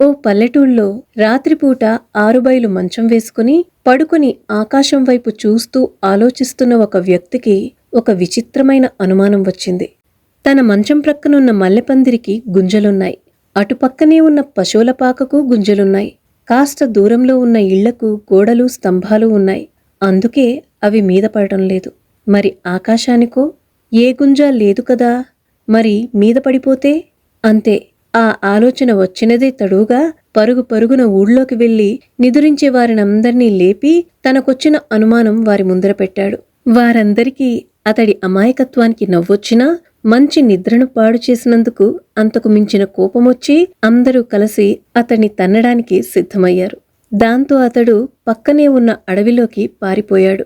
ఓ పల్లెటూళ్ళలో రాత్రిపూట ఆరుబైలు మంచం వేసుకుని పడుకుని ఆకాశం వైపు చూస్తూ ఆలోచిస్తున్న ఒక వ్యక్తికి ఒక విచిత్రమైన అనుమానం వచ్చింది. తన మంచం ప్రక్కనున్న మల్లెపందిరికి గుంజలున్నాయి. అటుపక్కనే ఉన్న పశువుల పాకకు గుంజలున్నాయి. కాస్త దూరంలో ఉన్న ఇళ్ళకు గోడలు స్తంభాలు ఉన్నాయి. అందుకే అవి మీద పడటం లేదు. మరి ఆకాశానికో? ఏ గుంజ లేదు కదా. మరి మీద పడిపోతే? అంతే. ఆ ఆలోచన వచ్చినదే తడువుగా పరుగు పరుగున ఊళ్ళోకి వెళ్ళి నిదురించే వారినందర్నీ లేపి తనకొచ్చిన అనుమానం వారి ముందర పెట్టాడు. వారందరికీ అతడి అమాయకత్వానికి నవ్వొచ్చినా మంచి నిద్రను పాడు చేసినందుకు అంతకు మించిన కోపమొచ్చి అందరూ కలిసి అతన్ని తన్నడానికి సిద్ధమయ్యారు. దాంతో అతడు పక్కనే ఉన్న అడవిలోకి పారిపోయాడు.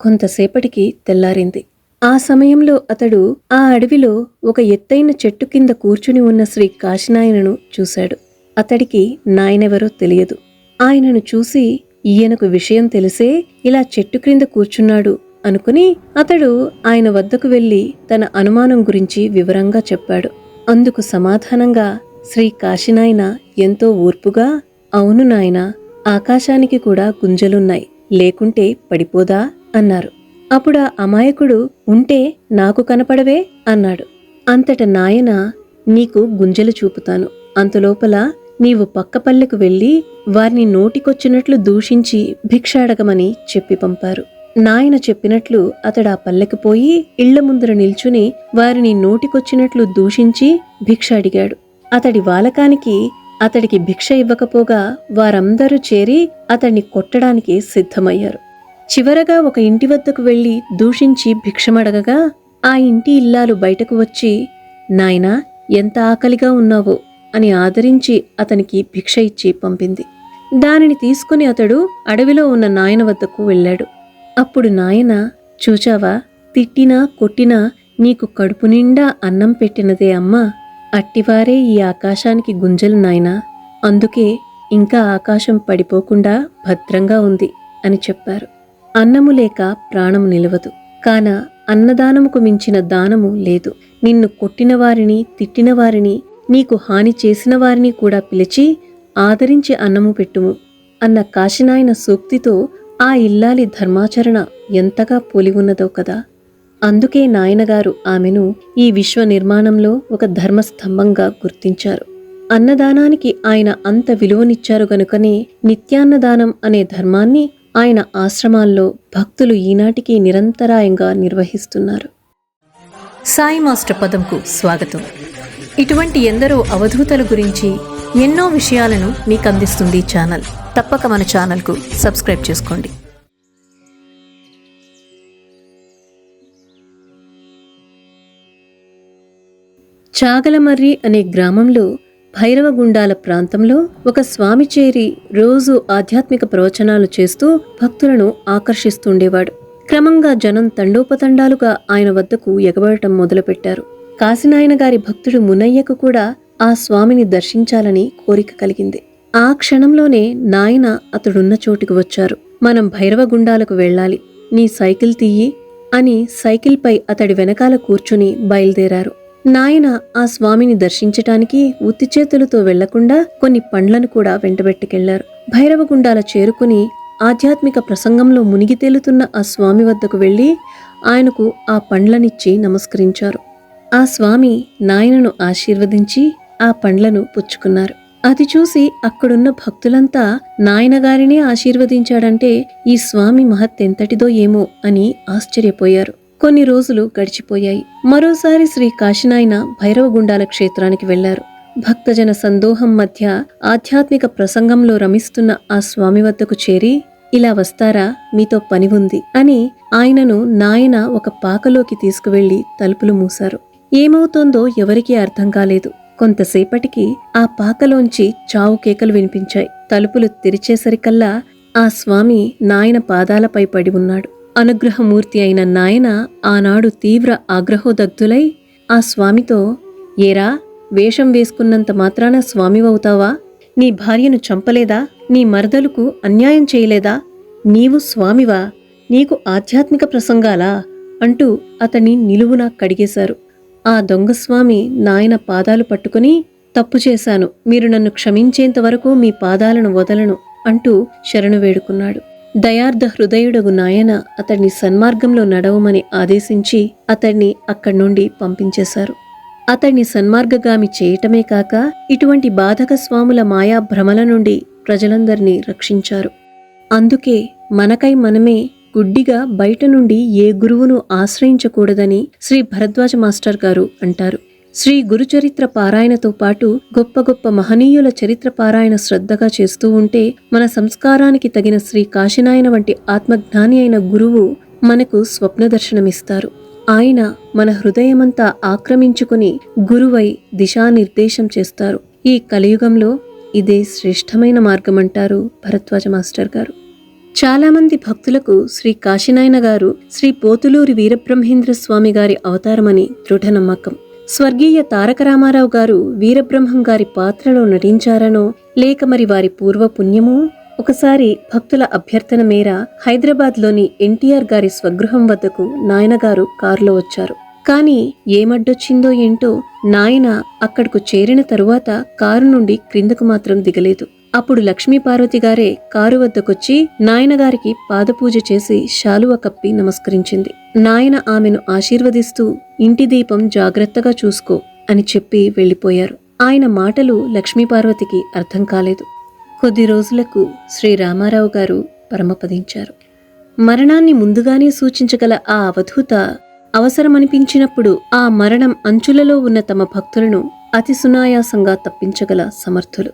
కొంతసేపటికి తెల్లారింది. ఆ సమయంలో అతడు ఆ అడవిలో ఒక ఎత్తైన చెట్టు కింద కూర్చుని ఉన్న శ్రీ కాశీనాయనను చూశాడు. అతడికి నాయనెవరో తెలియదు. ఆయనను చూసి ఈయనకు విషయం తెలిసే ఇలా చెట్టు క్రింద కూర్చున్నాడు అనుకుని అతడు ఆయన వద్దకు వెళ్ళి తన అనుమానం గురించి వివరంగా చెప్పాడు. అందుకు సమాధానంగా శ్రీ కాశీనాయన ఎంతో ఓర్పుగా అవును నాయన ఆకాశానికి కూడా గుంజలున్నాయి లేకుంటే పడిపోదా? అన్నారు. అప్పుడా అమాయకుడు ఉంటే నాకు కనపడవే అన్నాడు. అంతట నాయన నీకు గుంజలు చూపుతాను. అంతలోపల నీవు పక్కపల్లెకు వెళ్ళి వారిని నోటికొచ్చినట్లు దూషించి భిక్ష అడగమని చెప్పి పంపారు. నాయన చెప్పినట్లు అతడు ఆ పల్లెకు పోయి ఇళ్ళ ముందర నిల్చుని వారిని నోటికొచ్చినట్లు దూషించి భిక్ష అడిగాడు. అతడి వాలకానికి అతడికి భిక్ష ఇవ్వకపోగా వారందరూ చేరి అతన్ని కొట్టడానికి సిద్ధమయ్యారు. చివరగా ఒక ఇంటి వద్దకు వెళ్ళి దూషించి భిక్షమడగగా ఆ ఇంటి ఇల్లాలు బయటకు వచ్చి నాయనా ఎంత ఆకలిగా ఉన్నావో? అని ఆదరించి అతనికి భిక్ష ఇచ్చి పంపింది. దానిని తీసుకుని అతడు అడవిలో ఉన్న నాయన వద్దకు వెళ్ళాడు. అప్పుడు నాయన చూచావా? తిట్టినా కొట్టినా నీకు కడుపు నిండా అన్నం పెట్టినదే అమ్మా. అట్టివారే ఈ ఆకాశానికి గుంజలు నాయనా. అందుకే ఇంకా ఆకాశం పడిపోకుండా భద్రంగా ఉంది అని చెప్పారు. అన్నము లేక ప్రాణము నిలవదు. కాన అన్నదానముకు మించిన దానము లేదు. నిన్ను కొట్టిన వారిని తిట్టిన వారిని నీకు హాని చేసిన వారిని కూడా పిలిచి ఆదరించి అన్నము పెట్టుము. అన్న కాశినాయన సూక్తితో ఆ ఇల్లాలి ధర్మాచరణ ఎంతగా పోలి ఉన్నదో కదా. అందుకే నాయనగారు ఆమెను ఈ విశ్వ నిర్మాణంలో ఒక ధర్మస్తంభంగా గుర్తించారు. అన్నదానానికి ఆయన అంత విలువనిచ్చారు గనుకనే నిత్యాన్నదానం అనే ధర్మాన్ని ఆయన ఆశ్రమాల్లో భక్తులు ఈనాటికి నిరంతరాయంగా నిర్వహిస్తున్నారు. సాయి మాస్టర్ పదంకు స్వాగతం. ఇటువంటి ఎందరో అవధూతల గురించి ఎన్నో విషయాలను మీకు అందిస్తుంది ఛానల్. తప్పక మన ఛానల్కు సబ్స్క్రైబ్ చేసుకోండి. చాగలమర్రి అనే గ్రామంలో భైరవగుండాల ప్రాంతంలో ఒక స్వామి చేరి రోజు ఆధ్యాత్మిక ప్రవచనాలు చేస్తూ భక్తులను ఆకర్షిస్తుండేవాడు. క్రమంగా జనం తండోపతండాలుగా ఆయన వద్దకు ఎగబడటం మొదలుపెట్టారు. కాశీనాయన గారి భక్తుడు మునయ్యకు కూడా ఆ స్వామిని దర్శించాలని కోరిక కలిగింది. ఆ క్షణంలోనే నాయన అతడున్న చోటుకు వచ్చారు. మనం భైరవగుండాలకు వెళ్ళాలి. నీ సైకిల్ తీయి అని సైకిల్పై అతడి వెనకాల కూర్చుని బయలుదేరారు. నాయన ఆ స్వామిని దర్శించటానికి ఉత్తి చేతులతో వెళ్ళకుండా కొన్ని పండ్లను కూడా వెంటబెట్టుకెళ్ళారు. భైరవగుండాల చేరుకుని ఆధ్యాత్మిక ప్రసంగంలో మునిగి తేలుతున్న ఆ స్వామి వద్దకు వెళ్ళి ఆయనకు ఆ పండ్లనిచ్చి నమస్కరించారు. ఆ స్వామి నాయనను ఆశీర్వదించి ఆ పండ్లను పుచ్చుకున్నారు. అది చూసి అక్కడున్న భక్తులంతా నాయనగారినే ఆశీర్వదించాడంటే ఈ స్వామి మహత్తెంతటిదో ఏమో అని ఆశ్చర్యపోయారు. కొన్ని రోజులు గడిచిపోయాయి. మరోసారి శ్రీ కాశీనాయన భైరవగుండాల క్షేత్రానికి వెళ్ళారు. భక్తజన సందోహం మధ్య ఆధ్యాత్మిక ప్రసంగంలో రమిస్తున్న ఆ స్వామి వద్దకు చేరి ఇలా వస్తారా? మీతో పని ఉంది అని ఆయనను నాయన ఒక పాకలోకి తీసుకువెళ్ళి తలుపులు మూశారు. ఏమవుతోందో ఎవరికీ అర్థం కాలేదు. కొంతసేపటికి ఆ పాకలోంచి చావు కేకలు వినిపించాయి. తలుపులు తెరిచేసరికల్లా ఆ స్వామి నాయన పాదాలపై పడి ఉన్నాడు. అనుగ్రహమూర్తి అయిన నాయన ఆనాడు తీవ్ర ఆగ్రహోదగ్ధులై ఆ స్వామితో ఏరా వేషం వేసుకున్నంత మాత్రాన స్వామివవుతావా? నీ భార్యను చంపలేదా? నీ మరదలకు అన్యాయం చేయలేదా? నీవు స్వామివా? నీకు ఆధ్యాత్మిక ప్రసంగాలా? అంటూ అతన్ని నిలువునా కడిగేశారు. ఆ దొంగస్వామి నాయన పాదాలు పట్టుకుని తప్పు చేశాను. మీరు నన్ను క్షమించేంత వరకు మీ పాదాలను వదలను అంటూ శరణు వేడుకున్నాడు. దయార్థ హృదయుడగు నాయన అతడిని సన్మార్గంలో నడవమని ఆదేశించి అతడిని అక్కడి నుండి పంపించేశారు. అతడిని సన్మార్గగామి చేయటమే కాక ఇటువంటి బాధక స్వాముల మాయా భ్రమల నుండి ప్రజలందరినీ రక్షించారు. అందుకే మనకై మనమే గుడ్డిగా బయట నుండి ఏ గురువును ఆశ్రయించకూడదని శ్రీ భరద్వాజ మాస్టర్ గారు అంటారు. శ్రీ గురుచరిత్ర పారాయణతో పాటు గొప్ప గొప్ప మహనీయుల చరిత్ర పారాయణ శ్రద్ధగా చేస్తూ ఉంటే మన సంస్కారానికి తగిన శ్రీ కాశీనాయన వంటి ఆత్మజ్ఞాని అయిన గురువు మనకు స్వప్న దర్శనమిస్తారు. ఆయన మన హృదయమంతా ఆక్రమించుకుని గురువై దిశానిర్దేశం చేస్తారు. ఈ కలియుగంలో ఇదే శ్రేష్టమైన మార్గమంటారు భరద్వాజ మాస్టర్ గారు. చాలామంది భక్తులకు శ్రీ కాశీనాయన గారు శ్రీ పోతులూరి వీరబ్రహ్మేంద్ర స్వామి గారి అవతారమని దృఢ నమ్మకం. స్వర్గీయ తారక రామారావు గారు వీరబ్రహ్మం గారి పాత్రలో నటించారనో లేక మరి వారి పూర్వ పుణ్యమో ఒకసారి భక్తుల అభ్యర్థన మేర హైదరాబాద్లోని ఎన్టీఆర్ గారి స్వగృహం వద్దకు నాయనగారు కారులో వచ్చారు. కానీ ఏమడ్డొచ్చిందో ఏంటో నాయన అక్కడకు చేరిన తరువాత కారు నుండి క్రిందకు మాత్రం దిగలేదు. అప్పుడు లక్ష్మీపార్వతిగారే గారే కారు వద్దకొచ్చి నాయనగారికి పాదపూజ చేసి శాలువ కప్పి నమస్కరించింది. నాయన ఆమెను ఆశీర్వదిస్తూ ఇంటి దీపం జాగ్రత్తగా చూసుకో అని చెప్పి వెళ్ళిపోయారు. ఆయన మాటలు లక్ష్మీపార్వతికి అర్థం కాలేదు. కొద్ది రోజులకు శ్రీ రామారావు గారు పరమపదించారు. మరణాన్ని ముందుగానే సూచించగల ఆ అవధూత అవసరమనిపించినప్పుడు ఆ మరణం అంచులలో ఉన్న తమ భక్తులను అతి సునాయాసంగా తప్పించగల సమర్థులు.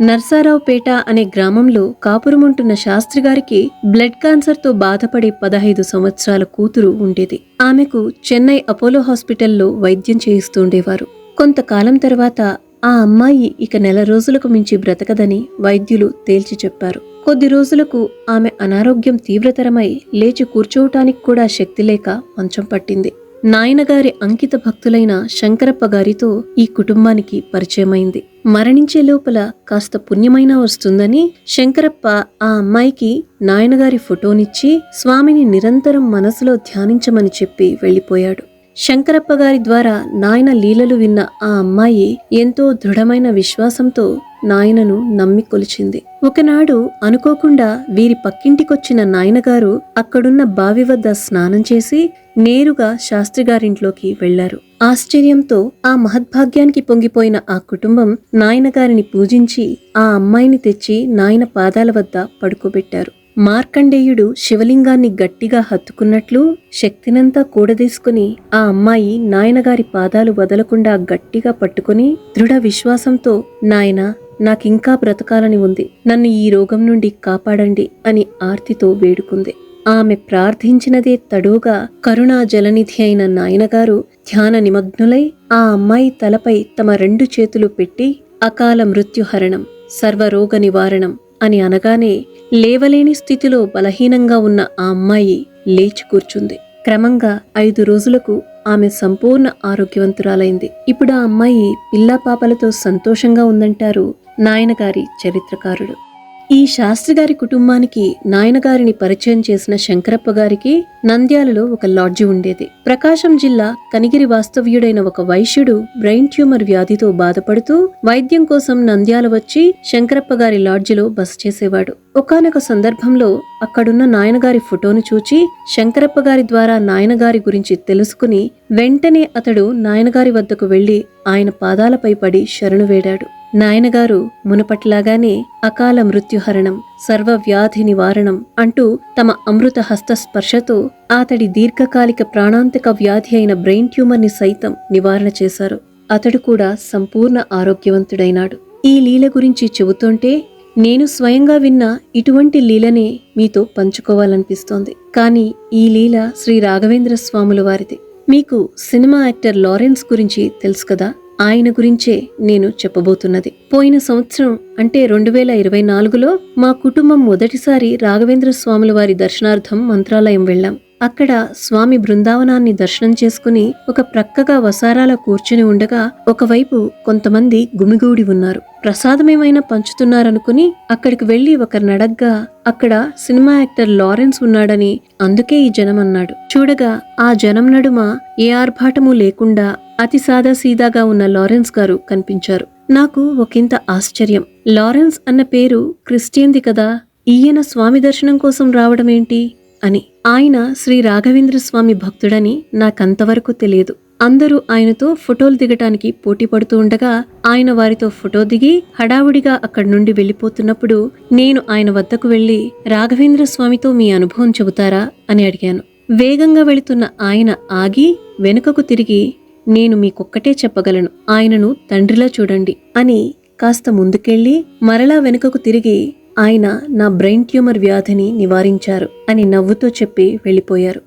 నర్సారావుపేట అనే గ్రామంలో కాపురముంటున్న శాస్త్రిగారికి బ్లడ్ క్యాన్సర్తో బాధపడే పదహైదు సంవత్సరాల కూతురు ఉండేది. ఆమెకు చెన్నై అపోలో హాస్పిటల్లో వైద్యం చేయిస్తుండేవారు కొంతకాలం తర్వాత ఆ అమ్మాయి ఇక నెల రోజులకు మించి బ్రతకదని వైద్యులు తేల్చి చెప్పారు. కొద్ది రోజులకు ఆమె అనారోగ్యం తీవ్రతరమై లేచి కూర్చోవటానికి కూడా శక్తి లేక మంచం పట్టింది. నాయనగారి అంకిత భక్తులైన శంకరప్ప గారితో ఈ కుటుంబానికి పరిచయమైంది. మరణించే లోపల కాస్త పుణ్యమైనా వస్తుందని శంకరప్ప ఆ అమ్మాయికి నాయనగారి ఫోటోనిచ్చి స్వామిని నిరంతరం మనసులో ధ్యానించమని చెప్పి వెళ్ళిపోయాడు. శంకరప్ప గారి ద్వారా నాయన లీలలు విన్న ఆ అమ్మాయి ఎంతో దృఢమైన విశ్వాసంతో నాయనను నమ్మి కొలిచింది. ఒకనాడు అనుకోకుండా వీరి పక్కింటికొచ్చిన నాయనగారు అక్కడున్న బావి వద్ద స్నానం చేసి నేరుగా శాస్త్రిగారింట్లోకి వెళ్ళారు ఆశ్చర్యంతో ఆ మహద్భాగ్యానికి పొంగిపోయిన ఆ కుటుంబం నాయనగారిని పూజించి ఆ అమ్మాయిని తెచ్చి నాయన పాదాల వద్ద పడుకోబెట్టారు. మార్కండేయుడు శివలింగాన్ని గట్టిగా హత్తుకున్నట్లు శక్తినంతా కూడదీసుకుని ఆ అమ్మాయి నాయనగారి పాదాలు వదలకుండా గట్టిగా పట్టుకుని దృఢ విశ్వాసంతో నాయన నాకింకా బ్రతకాలని ఉంది. నన్ను ఈ రోగం నుండి కాపాడండి అని ఆర్తితో వేడుకుంది. ఆమె ప్రార్థించినదే తడుగా కరుణా జలనిధి అయిన నాయనగారు ధ్యాన నిమగ్నులై ఆ అమ్మాయి తలపై తమ రెండు చేతులు పెట్టి అకాల మృత్యుహరణం సర్వరోగ నివారణం అని అనగానే లేవలేని స్థితిలో బలహీనంగా ఉన్న ఆ అమ్మాయి లేచి కూర్చుంది. క్రమంగా ఐదు రోజులకు ఆమె సంపూర్ణ ఆరోగ్యవంతురాలైంది. ఇప్పుడు ఆ అమ్మాయి పిల్లా పాపలతో సంతోషంగా ఉందంటారు నాయనగారి చరిత్రకారుడు. ఈ శాస్త్రిగారి కుటుంబానికి నాయనగారిని పరిచయం చేసిన శంకరప్ప గారికి నంద్యాలలో ఒక లాడ్జి ఉండేది. ప్రకాశం జిల్లా కనిగిరి వాస్తవ్యుడైన ఒక వైశ్యుడు బ్రెయిన్ ట్యూమర్ వ్యాధితో బాధపడుతూ వైద్యం కోసం నంద్యాల వచ్చి శంకరప్ప గారి లాడ్జిలో బస చేసేవాడు. ఒకనొక సందర్భంలో అక్కడున్న నాయనగారి ఫోటోను చూచి శంకరప్ప గారి ద్వారా నాయనగారి గురించి తెలుసుకుని వెంటనే అతడు నాయనగారి వద్దకు వెళ్ళి ఆయన పాదాలపై పడి శరణు వేడాడు. నాయనగారు మునుపట్లాగానే అకాల మృత్యుహరణం సర్వవ్యాధి నివారణం అంటూ తమ అమృత హస్తస్పర్శతో అతడి దీర్ఘకాలిక ప్రాణాంతక వ్యాధి అయిన బ్రెయిన్ ట్యూమర్ని సైతం నివారణ చేశారు. అతడు కూడా సంపూర్ణ ఆరోగ్యవంతుడైనాడు. ఈ లీల గురించి చెబుతుంటే నేను స్వయంగా విన్న ఇటువంటి లీలనే మీతో పంచుకోవాలనిపిస్తోంది. కానీ ఈ లీల శ్రీ రాఘవేంద్ర స్వాముల వారిది. మీకు సినిమా యాక్టర్ లారెన్స్ గురించి తెలుసు కదా? ఆయన గురించే నేను చెప్పబోతున్నది. పోయిన సంవత్సరం అంటే రెండు వేల ఇరవై నాలుగులో మా కుటుంబం మొదటిసారి రాఘవేంద్ర స్వాముల వారి దర్శనార్థం మంత్రాలయం వెళ్ళాం. అక్కడ స్వామి బృందావనాన్ని దర్శనం చేసుకుని ఒక ప్రక్కగా వసారాల కూర్చుని ఉండగా ఒకవైపు కొంతమంది గుమిగూడి ఉన్నారు. ప్రసాదమేమైనా పంచుతున్నారనుకుని అక్కడికి వెళ్ళి ఒకరు నడగ్గా అక్కడ సినిమా యాక్టర్ లారెన్స్ ఉన్నాడని అందుకే ఈ జనం అన్నాడు చూడగా ఆ జనం నడుమ ఏ ఆర్భాటము లేకుండా అతి సాదాసీదాగా ఉన్న లారెన్స్ గారు కనిపించారు. నాకు ఒకంత ఆశ్చర్యం. లారెన్స్ అన్న పేరు క్రిస్టియన్ది కదా ఈయన స్వామి దర్శనం కోసం రావడమేంటి అని. ఆయన శ్రీ రాఘవేంద్ర స్వామి భక్తుడని నాకంతవరకు తెలియదు. అందరూ ఆయనతో ఫోటోలు దిగటానికి పోటీ పడుతూ ఉండగా ఆయన వారితో ఫోటో దిగి హడావుడిగా అక్కడి నుండి వెళ్ళిపోతున్నప్పుడు నేను ఆయన వద్దకు వెళ్ళి రాఘవేంద్ర స్వామితో మీ అనుభవం చెబుతారా? అని అడిగాను. వేగంగా వెళుతున్న ఆయన ఆగి వెనుకకు తిరిగి నేను మీకొక్కటే చెప్పగలను. ఆయనను తండ్రిలా చూడండి అని కాస్త ముందుకెళ్ళి మరలా వెనుకకు తిరిగి ఆయన నా బ్రెయిన్ ట్యూమర్ వ్యాధిని నివారించారు అని నవ్వుతో చెప్పి వెళ్ళిపోయారు.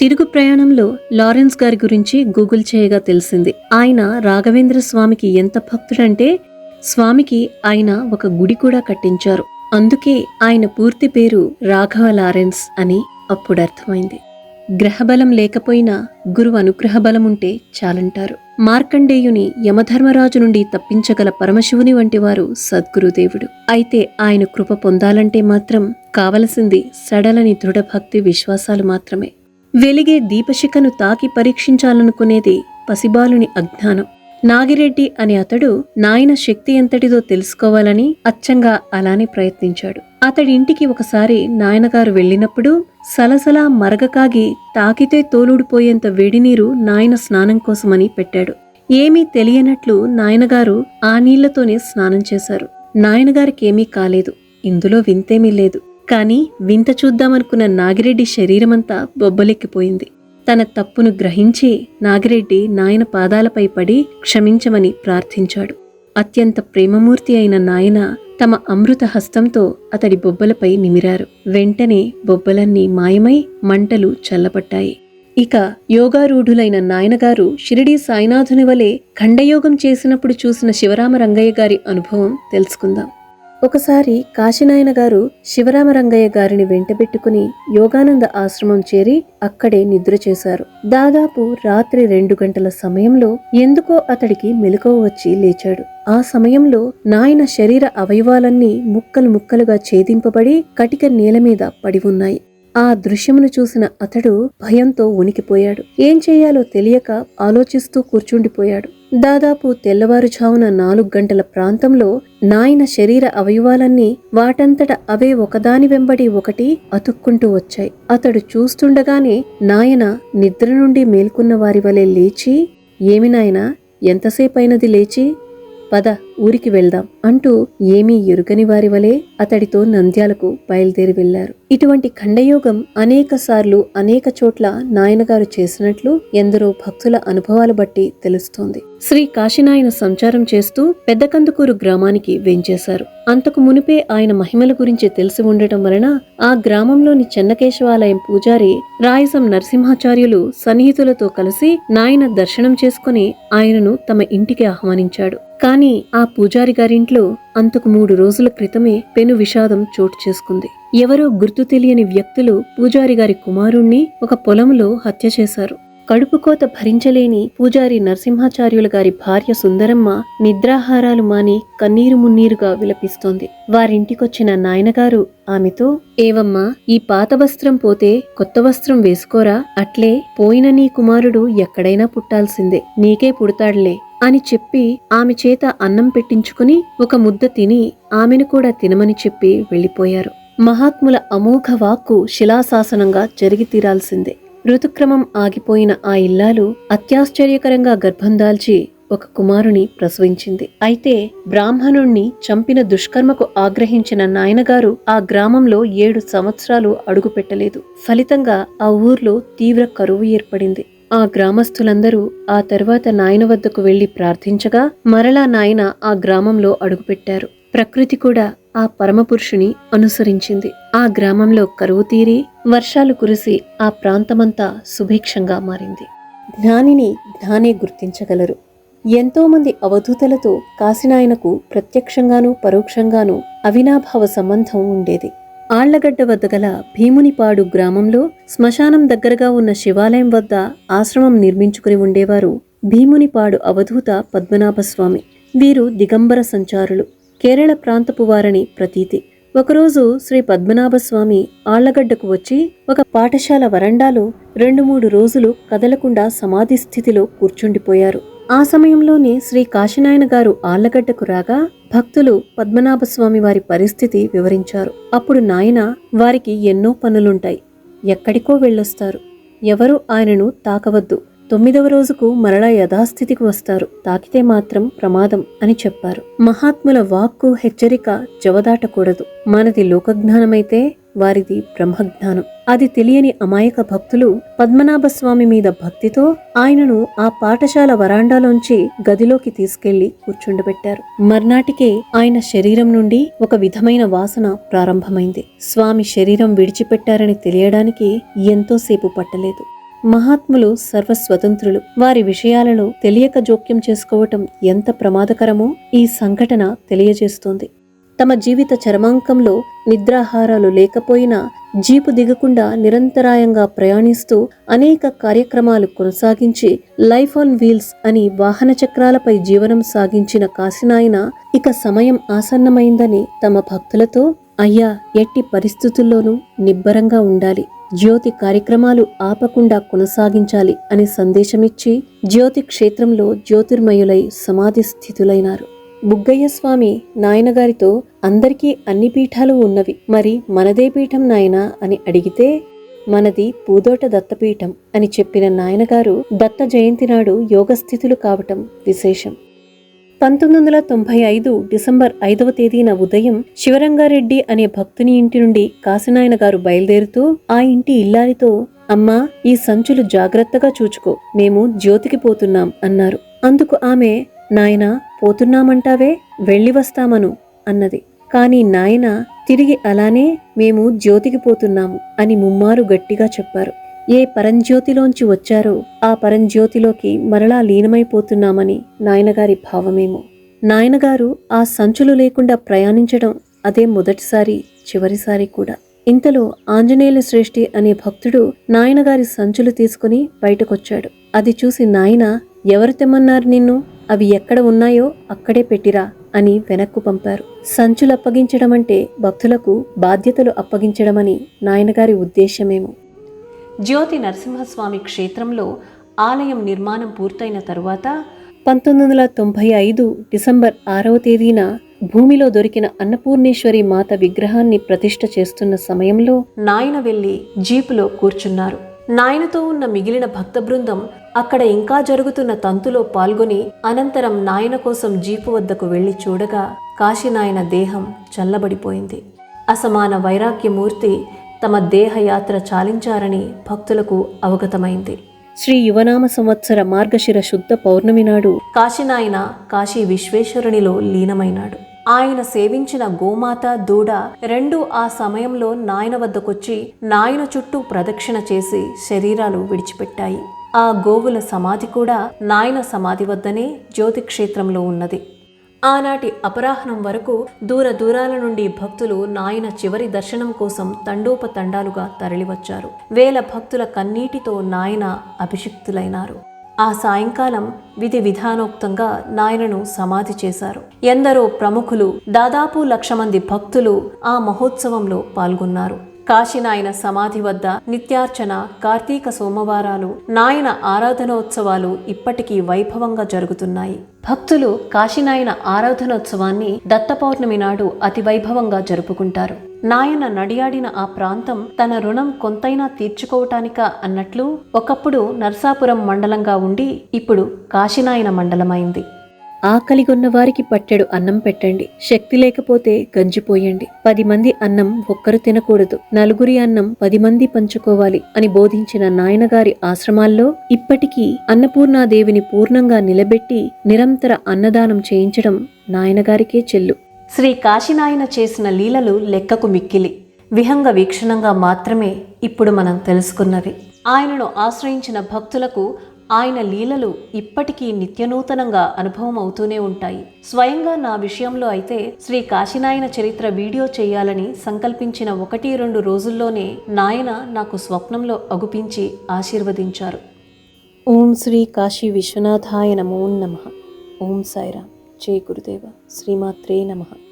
తిరుగు ప్రయాణంలో లారెన్స్ గారి గురించి గూగుల్ చేయగా తెలిసింది. ఆయన రాఘవేంద్ర స్వామికి ఎంత భక్తుడంటే స్వామికి ఆయన ఒక గుడి కూడా కట్టించారు. అందుకే ఆయన పూర్తి పేరు రాఘవ లారెన్స్ అని అప్పుడు అర్థమైంది. గ్రహబలం లేకపోయినా గురువు అనుగ్రహ బలం ఉంటే చాలంటారు. మార్కండేయుని యమధర్మరాజు నుండి తప్పించగల పరమశివుని వంటి వారు సద్గురుదేవుడు అయితే ఆయన కృప పొందాలంటే మాత్రం కావలసింది సడలని దృఢభక్తి విశ్వాసాలు మాత్రమే. వెలిగే దీపశిఖను తాకి పరీక్షించాలనుకునేది పసిబాలుని అజ్ఞానం. నాగిరెడ్డి అనే అతడు నాయన శక్తి ఎంతటిదో తెలుసుకోవాలని అచ్చంగా అలానే ప్రయత్నించాడు. అతడి ఇంటికి ఒకసారి నాయనగారు వెళ్ళినప్పుడు సలసలా మరగకాగి తాకితే తోలుడిపోయేంత వేడినీరు నాయన స్నానం కోసమని పెట్టాడు. ఏమీ తెలియనట్లు నాయనగారు ఆ నీళ్ళతోనే స్నానం చేశారు. నాయనగారికేమీ కాలేదు. ఇందులో వింతేమీ లేదు. కానీ వింత చూద్దామనుకున్న నాగిరెడ్డి శరీరమంతా బొబ్బలెక్కిపోయింది. తన తప్పును గ్రహించి నాగిరెడ్డి నాయన పాదాలపై పడి క్షమించమని ప్రార్థించాడు. అత్యంత ప్రేమమూర్తి అయిన నాయన తమ అమృత హస్తంతో అతడి బొబ్బలపై నిమిరారు. వెంటనే బొబ్బలన్నీ మాయమై మంటలు చల్లబట్టాయి ఇక యోగారూఢులైన నాయనగారు షిరిడీ సాయినాథుని వలె ఖండయోగం చేసినప్పుడు చూసిన శివరామ రంగయ్య గారి అనుభవం తెలుసుకుందాం. ఒకసారి కాశీనాయన గారు శివరామరంగయ్య గారిని వెంటబెట్టుకుని యోగానంద ఆశ్రమం చేరి అక్కడే నిద్ర చేశారు. దాదాపు రాత్రి రెండు గంటల సమయంలో ఎందుకో అతడికి మెలకువ వచ్చి లేచాడు. ఆ సమయంలో నాయన శరీర అవయవాలన్నీ ముక్కలు ముక్కలుగా ఛేదింపబడి కటిక నేల మీద పడి ఉన్నాయి. ఆ దృశ్యమును చూసిన అతడు భయంతో ఉనికిపోయాడు ఏం చేయాలో తెలియక ఆలోచిస్తూ కూర్చుండిపోయాడు. దాదాపు తెల్లవారుజామున నాలుగు గంటల ప్రాంతంలో నాయన శరీర అవయవాలన్నీ వాటంతట అవే ఒకదాని వెంబడి ఒకటి అతుక్కుంటూ వచ్చాయి. అతడు చూస్తుండగానే నాయన నిద్ర నుండి మేల్కొన్న వారి వలె లేచి ఏమి నాయనా? ఎంతసేపైనది లేచి? పద ఊరికి వెళ్దాం అంటూ ఏమీ ఎరుగని వారి వలె అతడితో నంద్యాలకు బయలుదేరి వెళ్ళారు ఇటువంటి ఖండయోగం అనేక సార్లు అనేక చోట్ల నాయనగారు చేసినట్లు ఎందరో భక్తుల అనుభవాలు బట్టి తెలుస్తోంది. శ్రీ కాశీనాయన సంచారం చేస్తూ పెద్ద కందుకూరు గ్రామానికి వెంచేశారు. అంతకు మునిపే ఆయన మహిమల గురించి తెలిసి ఉండటం వలన ఆ గ్రామంలోని చెన్నకేశవాలయం పూజారి రాయసం నరసింహాచార్యులు సన్నిహితులతో కలిసి నాయన దర్శనం చేసుకుని ఆయనను తమ ఇంటికి ఆహ్వానించాడు. కానీ ఆ పూజారి గారింట్లో అంతకు మూడు రోజుల క్రితమే పెను విషాదం చోటు చేసుకుంది. ఎవరో గుర్తు తెలియని వ్యక్తులు పూజారి గారి కుమారుణ్ణి ఒక పొలంలో హత్య చేశారు. కడుపుకోత భరించలేని పూజారి నరసింహాచార్యుల గారి భార్య సుందరమ్మ నిద్రాహారాలు మాని కన్నీరు మున్నీరుగా విలపిస్తోంది. వారింటికొచ్చిన నాయనగారు ఆమెతో ఏవమ్మా ఈ పాత వస్త్రం పోతే కొత్త వస్త్రం వేసుకోరా? అట్లే పోయిన నీ కుమారుడు ఎక్కడైనా పుట్టాల్సిందే. నీకే పుడతాడులే. అని చెప్పి ఆమె చేత అన్నం పెట్టించుకుని ఒక ముద్ద తిని ఆమెను కూడా తినమని చెప్పి వెళ్ళిపోయారు. మహాత్ముల అమోఘ వాక్కు శిలాశాసనంగా జరిగి తీరాల్సిందే. ఋతుక్రమం ఆగిపోయిన ఆ ఇల్లాలు అత్యాశ్చర్యకరంగా గర్భం దాల్చి ఒక కుమారుని ప్రసవించింది. అయితే బ్రాహ్మణుణ్ణి చంపిన దుష్కర్మకు ఆగ్రహించిన నాయనగారు ఆ గ్రామంలో ఏడు సంవత్సరాలు అడుగుపెట్టలేదు. ఫలితంగా ఆ ఊర్లో తీవ్ర కరువు ఏర్పడింది. ఆ గ్రామస్తులందరూ ఆ తర్వాత నాయన వద్దకు వెళ్ళి ప్రార్థించగా మరలా నాయన ఆ గ్రామంలో అడుగుపెట్టారు. ప్రకృతి కూడా ఆ పరమపురుషుని అనుసరించింది. ఆ గ్రామంలో కరువు తీరి వర్షాలు కురిసి ఆ ప్రాంతమంతా సుభిక్షంగా మారింది. జ్ఞానిని జ్ఞానే గుర్తించగలరు. ఎంతోమంది అవధూతలతో కాశీనాయనకు ప్రత్యక్షంగానూ పరోక్షంగానూ అవినాభావ సంబంధం ఉండేది. ఆళ్ళగడ్డ వద్ద గల భీమునిపాడు గ్రామంలో శ్మశానం దగ్గరగా ఉన్న శివాలయం వద్ద ఆశ్రమం నిర్మించుకుని ఉండేవారు భీమునిపాడు అవధూత పద్మనాభస్వామి. వీరు దిగంబర సంచారులు. కేరళ ప్రాంతపు వారని ప్రతీతి. ఒకరోజు శ్రీ పద్మనాభస్వామి ఆళ్ళగడ్డకు వచ్చి ఒక పాఠశాల వరండాలో రెండు మూడు రోజులు కదలకుండా సమాధి స్థితిలో కూర్చుండిపోయారు. ఆ సమయంలోనే శ్రీ కాశీనాయన గారు ఆళ్ళగడ్డకు రాగా భక్తులు పద్మనాభస్వామి వారి పరిస్థితి వివరించారు. అప్పుడు నాయన వారికి ఎన్నో పనులుంటాయి. ఎక్కడికో వెళ్ళొస్తారు. ఎవరు ఆయనను తాకవద్దు. తొమ్మిదవ రోజుకు మరలా యథాస్థితికి వస్తారు. తాకితే మాత్రం ప్రమాదం అని చెప్పారు. మహాత్ముల వాక్కు హెచ్చరిక జవదాటకూడదు. మనది లోకజ్ఞానమైతే వారిది బ్రహ్మజ్ఞానం. అది తెలియని అమాయక భక్తులు పద్మనాభస్వామి మీద భక్తితో ఆయనను ఆ పాఠశాల వరాండాలోంచి గదిలోకి తీసుకెళ్ళి కూర్చుండబెట్టారు. మర్నాటికే ఆయన శరీరం నుండి ఒక విధమైన వాసన ప్రారంభమైంది. స్వామి శరీరం విడిచిపెట్టారని తెలియడానికి ఎంతోసేపు పట్టలేదు. మహాత్ములు సర్వస్వతంత్రులు. వారి విషయాలలో తెలియక జోక్యం చేసుకోవటం ఎంత ప్రమాదకరమో ఈ సంఘటన తెలియజేస్తోంది. తమ జీవిత చరమాంకంలో నిద్రాహారాలు లేకపోయినా జీపు దిగకుండా నిరంతరాయంగా ప్రయాణిస్తూ అనేక కార్యక్రమాలు కొనసాగించి లైఫ్ ఆన్ వీల్స్ అని వాహన చక్రాలపై జీవనం సాగించిన కాశీనాయన ఇక సమయం ఆసన్నమైందని తమ భక్తులతో అయ్యా ఎట్టి పరిస్థితుల్లోనూ నిబ్బరంగా ఉండాలి. జ్యోతి కార్యక్రమాలు ఆపకుండా కొనసాగించాలి అని సందేశమిచ్చి జ్యోతి క్షేత్రంలో జ్యోతిర్మయులై సమాధి స్థితులైనారు. బుగ్గయ్య స్వామి నాయనగారితో అందరికీ అన్ని పీఠాలు ఉన్నవి. మరి మనదే పీఠం నాయనా అని అడిగితే మనది పూదోట దత్తపీఠం అని చెప్పిన నాయనగారు దత్త జయంతి నాడు యోగస్థితులు కావటం విశేషం. పంతొమ్మిది వందల తొంభై ఐదు డిసెంబర్ ఐదవ తేదీన ఉదయం శివరంగారెడ్డి అనే భక్తుని ఇంటి నుండి కాశీనాయన గారు బయలుదేరుతూ ఆ ఇంటి ఇల్లాలితో అమ్మా ఈ సంచులు జాగ్రత్తగా చూచుకో మేము జ్యోతికి పోతున్నాం అన్నారు. అందుకు ఆమె నాయనా పోతున్నామంటావే? వెళ్ళి వస్తామను అన్నది. కాని నాయన తిరిగి అలానే మేము జ్యోతికి పోతున్నాము అని ముమ్మారు గట్టిగా చెప్పారు. ఏ పరంజ్యోతిలోంచి వచ్చారో ఆ పరంజ్యోతిలోకి మరలా లీనమైపోతున్నామని నాయనగారి భావమేమో. నాయనగారు ఆ సంచులు లేకుండా ప్రయాణించడం అదే మొదటిసారి చివరిసారి కూడా. ఇంతలో ఆంజనేయుల శ్రేష్ఠి అనే భక్తుడు నాయనగారి సంచులు తీసుకుని బయటకొచ్చాడు. అది చూసి నాయన ఎవరు తెమ్మన్నారు నిన్ను? అవి ఎక్కడ ఉన్నాయో అక్కడే పెట్టిరా అని వెనక్కు పంపారు. సంచులు అప్పగించడం అంటే భక్తులకు బాధ్యతలు అప్పగించడమని నాయనగారి ఉద్దేశమేమో జ్యోతి నరసింహస్వామి క్షేత్రంలో ఆలయం నిర్మాణం పూర్తయిన తరువాత పంతొమ్మిది వందల తొంభై ఐదు డిసెంబర్ ఆరవ తేదీన భూమిలో దొరికిన అన్నపూర్ణేశ్వరి మాత విగ్రహాన్ని ప్రతిష్ఠ చేస్తున్న సమయంలో నాయన వెళ్ళి జీపులో కూర్చున్నారు. నాయనతో ఉన్న మిగిలిన భక్త బృందం అక్కడ ఇంకా జరుగుతున్న తంతులో పాల్గొని అనంతరం నాయన కోసం జీపు వద్దకు వెళ్ళి చూడగా కాశీనాయన దేహం చల్లబడిపోయింది. అసమాన వైరాగ్యమూర్తి తమ దేహయాత్ర చాలించారని భక్తులకు అవగతమైంది. శ్రీ యువనామ సంవత్సర మార్గశిర శుద్ధ పౌర్ణమి నాడు కాశీనాయన కాశీ విశ్వేశ్వరునిలో లీనమైనాడు. ఆయన సేవించిన గోమాత దూడ రెండు ఆ సమయంలో నాయన వద్దకొచ్చి నాయన చుట్టూ ప్రదక్షిణ చేసి శరీరాలు విడిచిపెట్టాయి. ఆ గోవుల సమాధి కూడా నాయన సమాధి వద్దనే జ్యోతిక్షేత్రంలో ఉన్నది. ఆనాటి అపరాహ్నం వరకు దూర దూరాల నుండి భక్తులు నాయన చివరి దర్శనం కోసం తండోపతండాలుగా తరలివచ్చారు. వేల భక్తుల కన్నీటితో నాయన అభిషిక్తులైనారు. ఆ సాయంకాలం విధి విధానోక్తంగా నాయనను సమాధి చేశారు. ఎందరో ప్రముఖులు దాదాపు లక్ష మంది భక్తులు ఆ మహోత్సవంలో పాల్గొన్నారు. కాశీనాయన సమాధి వద్ద నిత్యార్చన కార్తీక సోమవారాలు నాయన ఆరాధనోత్సవాలు ఇప్పటికీ వైభవంగా జరుగుతున్నాయి. భక్తులు కాశీనాయన ఆరాధనోత్సవాన్ని దత్తపౌర్ణమి నాడు అతి వైభవంగా జరుపుకుంటారు. నాయన నడియాడిన ఆ ప్రాంతం తన రుణం కొంతైనా తీర్చుకోవటానిక అన్నట్లు ఒకప్పుడు నర్సాపురం మండలంగా ఉండి ఇప్పుడు కాశీనాయన మండలమైంది. ఆకలిగొన్న వారికి పట్టెడు అన్నం పెట్టండి. శక్తి లేకపోతే గంజిపోయండి. పది మంది అన్నం ఒక్కరు తినకూడదు. నలుగురి అన్నం పది మంది పంచుకోవాలి అని బోధించిన నాయనగారి ఆశ్రమాల్లో ఇప్పటికీ అన్నపూర్ణాదేవిని పూర్ణంగా నిలబెట్టి నిరంతర అన్నదానం చేయించడం నాయనగారికే చెల్లు. శ్రీ కాశీనాయన చేసిన లీలలు లెక్కకు మిక్కిలి. విహంగ వీక్షణంగా మాత్రమే ఇప్పుడు మనం తెలుసుకున్నవి. ఆయనను ఆశ్రయించిన భక్తులకు ఆయన లీలలు ఇప్పటికీ నిత్యనూతనంగా అనుభవం అవుతూనే ఉంటాయి. స్వయంగా నా విషయంలో అయితే శ్రీ కాశీనాయన చరిత్ర వీడియో చేయాలని సంకల్పించిన ఒకటి రెండు రోజుల్లోనే నాయన నాకు స్వప్నంలో అగుపించి ఆశీర్వదించారు. ఓం శ్రీ కాశీ విశ్వనాథాయ నమో నమ. ఓం సాయిరామ్. జై గురుదేవ. శ్రీమాత్రే నమః.